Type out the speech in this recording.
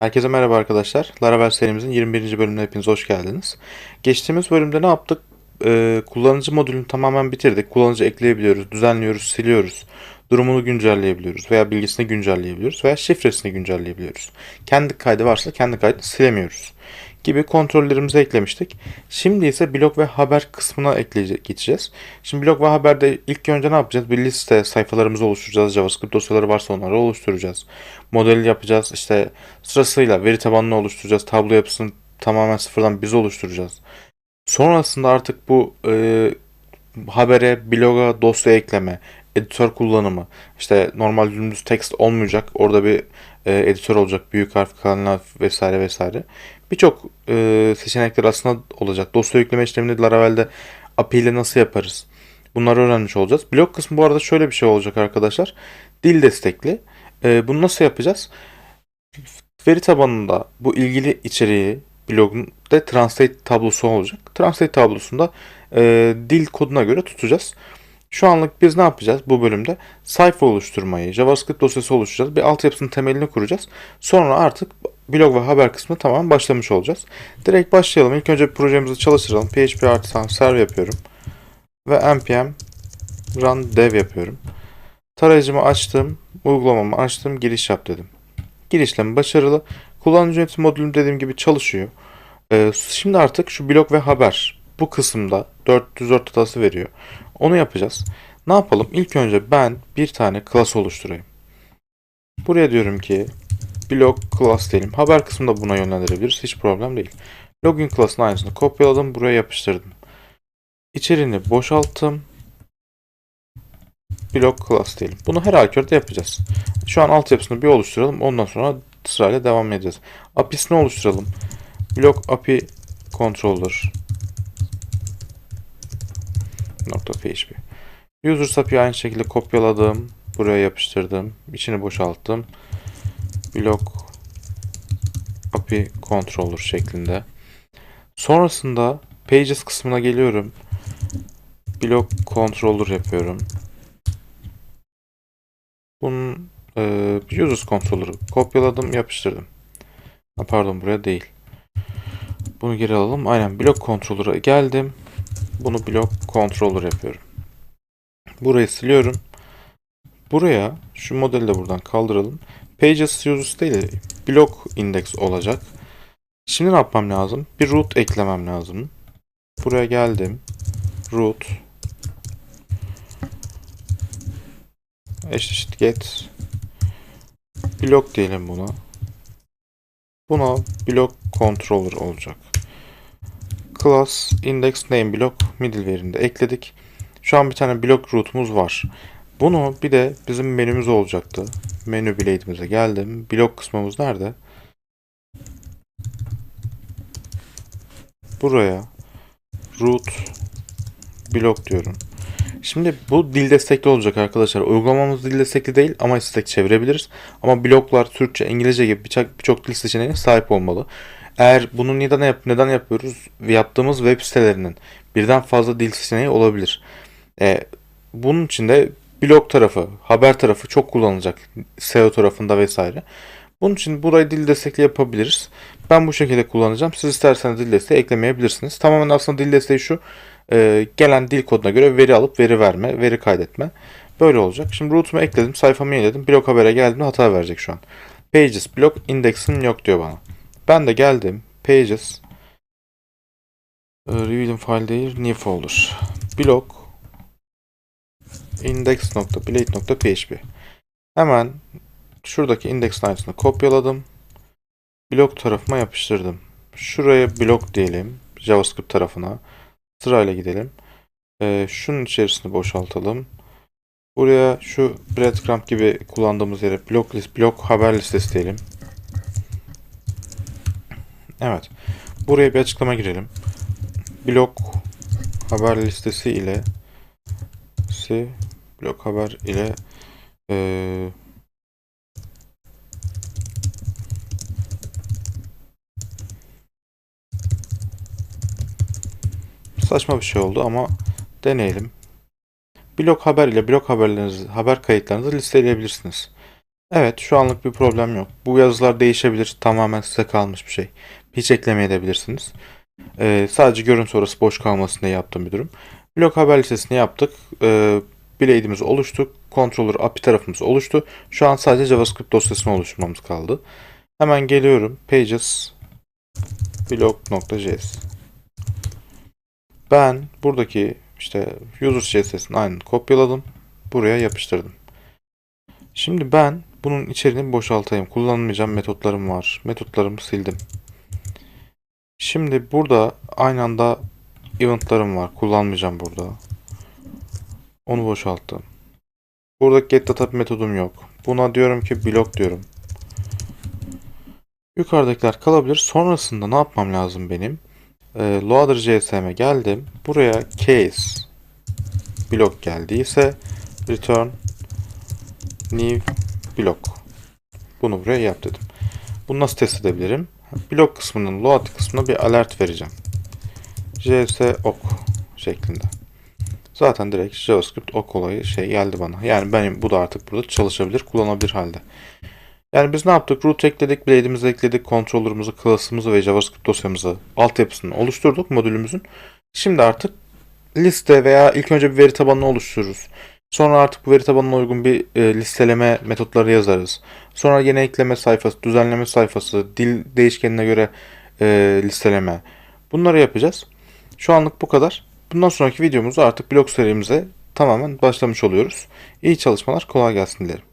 Herkese merhaba arkadaşlar. Laravel serimizin 21. bölümüne hepiniz hoş geldiniz. Geçtiğimiz bölümde ne yaptık? Ee, kullanıcı modülünü tamamen bitirdik. Kullanıcı ekleyebiliyoruz, düzenliyoruz, siliyoruz. Durumunu güncelleyebiliyoruz veya bilgisini güncelleyebiliyoruz veya şifresini güncelleyebiliyoruz. Kendi kaydı varsa kendi kaydını silemiyoruz gibi kontrollerimizi eklemiştik. Şimdi ise blog ve haber kısmına geçeceğiz. Şimdi blog ve haberde ilk önce ne yapacağız? Bir liste sayfalarımızı oluşturacağız. JavaScript dosyaları varsa onları oluşturacağız. Modeli yapacağız. İşte sırasıyla veri tabanını oluşturacağız. Tablo yapısını tamamen sıfırdan biz oluşturacağız. Sonrasında artık bu e, habere, bloga dosya ekleme, editör kullanımı, işte normal dümdüz text olmayacak. Orada bir e, editör olacak. Büyük harf, kalın harf vesaire vesaire. Birçok e, seçenekler aslında olacak. Dosya yükleme işlemini Laravel'de API ile nasıl yaparız? Bunları öğrenmiş olacağız. Blog kısmı bu arada şöyle bir şey olacak arkadaşlar. Dil destekli. E, bunu nasıl yapacağız? Veri tabanında bu ilgili içeriği blogun da translate tablosu olacak. Translate tablosunda e, dil koduna göre tutacağız. Şu anlık biz ne yapacağız bu bölümde? Sayfa oluşturmayı, JavaScript dosyası oluşturacağız. Bir altyapısının temelini kuracağız. Sonra artık blog ve haber kısmı tamamen başlamış olacağız. Direkt başlayalım. İlk önce projemizi çalıştıralım. PHP artı serve yapıyorum. Ve npm run dev yapıyorum. Tarayıcımı açtım. Uygulamamı açtım. Giriş yap dedim. Giriş işlemi başarılı. Kullanıcı yönetim modülüm dediğim gibi çalışıyor. Ee, şimdi artık şu blog ve haber bu kısımda 404 datası veriyor. Onu yapacağız. Ne yapalım? İlk önce ben bir tane class oluşturayım. Buraya diyorum ki blog class diyelim. Haber kısmında buna yönlendirebiliriz. Hiç problem değil. Login class'ın aynısını kopyaladım. Buraya yapıştırdım. İçeriğini boşalttım. Blog class diyelim. Bunu her halükarda yapacağız. Şu an altyapısını bir oluşturalım. Ondan sonra sırayla devam edeceğiz. API'sini oluşturalım. Blog API controller nokta php. User API aynı şekilde kopyaladım. Buraya yapıştırdım. İçini boşalttım. Blog API controller şeklinde. Sonrasında pages kısmına geliyorum. Blog controller yapıyorum. Bunun e, users controller'ı kopyaladım, yapıştırdım. Ha, pardon buraya değil. Bunu geri alalım. Aynen blok controller'a geldim. Bunu blok controller yapıyorum. Burayı siliyorum. Buraya şu modeli de buradan kaldıralım. Pages users değil de blok index olacak. Şimdi ne yapmam lazım? Bir root eklemem lazım. Buraya geldim. Root eşit get blok diyelim buna. Buna blok controller olacak. Class index name block middleware'ini ekledik. Şu an bir tane blok root'umuz var. Bunu bir de bizim menümüz olacaktı. Menü blade'imize geldim. Blok kısmımız nerede? Buraya root blok diyorum. Şimdi bu dil destekli olacak arkadaşlar. Uygulamamız dil destekli değil ama istek çevirebiliriz. Ama bloklar Türkçe, İngilizce gibi birçok birçok dil seçeneğine sahip olmalı. Eğer bunu neden yap neden yapıyoruz? Yaptığımız web sitelerinin birden fazla dil seçeneği olabilir. E, bunun için de blog tarafı, haber tarafı çok kullanılacak. SEO tarafında vesaire. Bunun için burayı dil destekli yapabiliriz. Ben bu şekilde kullanacağım. Siz isterseniz dil desteği eklemeyebilirsiniz. Tamamen aslında dil desteği şu. E, gelen dil koduna göre veri alıp veri verme, veri kaydetme. Böyle olacak. Şimdi root'umu ekledim, sayfamı yeniledim. Blog habere geldim hata verecek şu an. Pages blog index'in yok diyor bana. Ben de geldim. Pages e, revealing file değil new folder. Blog index.blade.php Hemen şuradaki index aynısını kopyaladım. Blok tarafıma yapıştırdım. Şuraya blok diyelim. JavaScript tarafına. Sırayla gidelim. Ee, şunun içerisini boşaltalım. Buraya şu breadcrumb gibi kullandığımız yere blok list, blok haber listesi diyelim. Evet. Buraya bir açıklama girelim. Blok haber listesi ile si blok haber ile ee, saçma bir şey oldu ama deneyelim. Blok haber ile blok haberlerinizi, haber kayıtlarınızı listeleyebilirsiniz. Evet, şu anlık bir problem yok. Bu yazılar değişebilir. Tamamen size kalmış bir şey. Hiç eklemeyebilirsiniz. Ee, sadece görüntü orası boş kalmasın diye yaptığım bir durum. Blok haber listesini yaptık. Ee, Blade'imiz oluştu. Controller API tarafımız oluştu. Şu an sadece JavaScript dosyasını oluşturmamız kaldı. Hemen geliyorum. Pages blog.js Ben buradaki işte user CSS'ini aynı kopyaladım. Buraya yapıştırdım. Şimdi ben bunun içeriğini boşaltayım. Kullanmayacağım metotlarım var. Metotlarımı sildim. Şimdi burada aynı anda eventlarım var. Kullanmayacağım burada. Onu boşalttım. Burada get data metodum yok. Buna diyorum ki blok diyorum. Yukarıdakiler kalabilir. Sonrasında ne yapmam lazım benim? Ee, Loader geldim. Buraya case blok geldiyse return new block. Bunu buraya yap dedim. Bunu nasıl test edebilirim? Blok kısmının load kısmına bir alert vereceğim. JS ok şeklinde. Zaten direkt JavaScript ok olayı şey geldi bana. Yani benim bu da artık burada çalışabilir, kullanabilir halde. Yani biz ne yaptık? Root ekledik, blade'imizi ekledik, controller'ımızı, class'ımızı ve JavaScript dosyamızı, altyapısını oluşturduk modülümüzün. Şimdi artık liste veya ilk önce bir veri tabanını oluştururuz. Sonra artık bu veri tabanına uygun bir e, listeleme metotları yazarız. Sonra yeni ekleme sayfası, düzenleme sayfası, dil değişkenine göre e, listeleme. Bunları yapacağız. Şu anlık bu kadar. Bundan sonraki videomuzda artık blog serimize tamamen başlamış oluyoruz. İyi çalışmalar, kolay gelsin dilerim.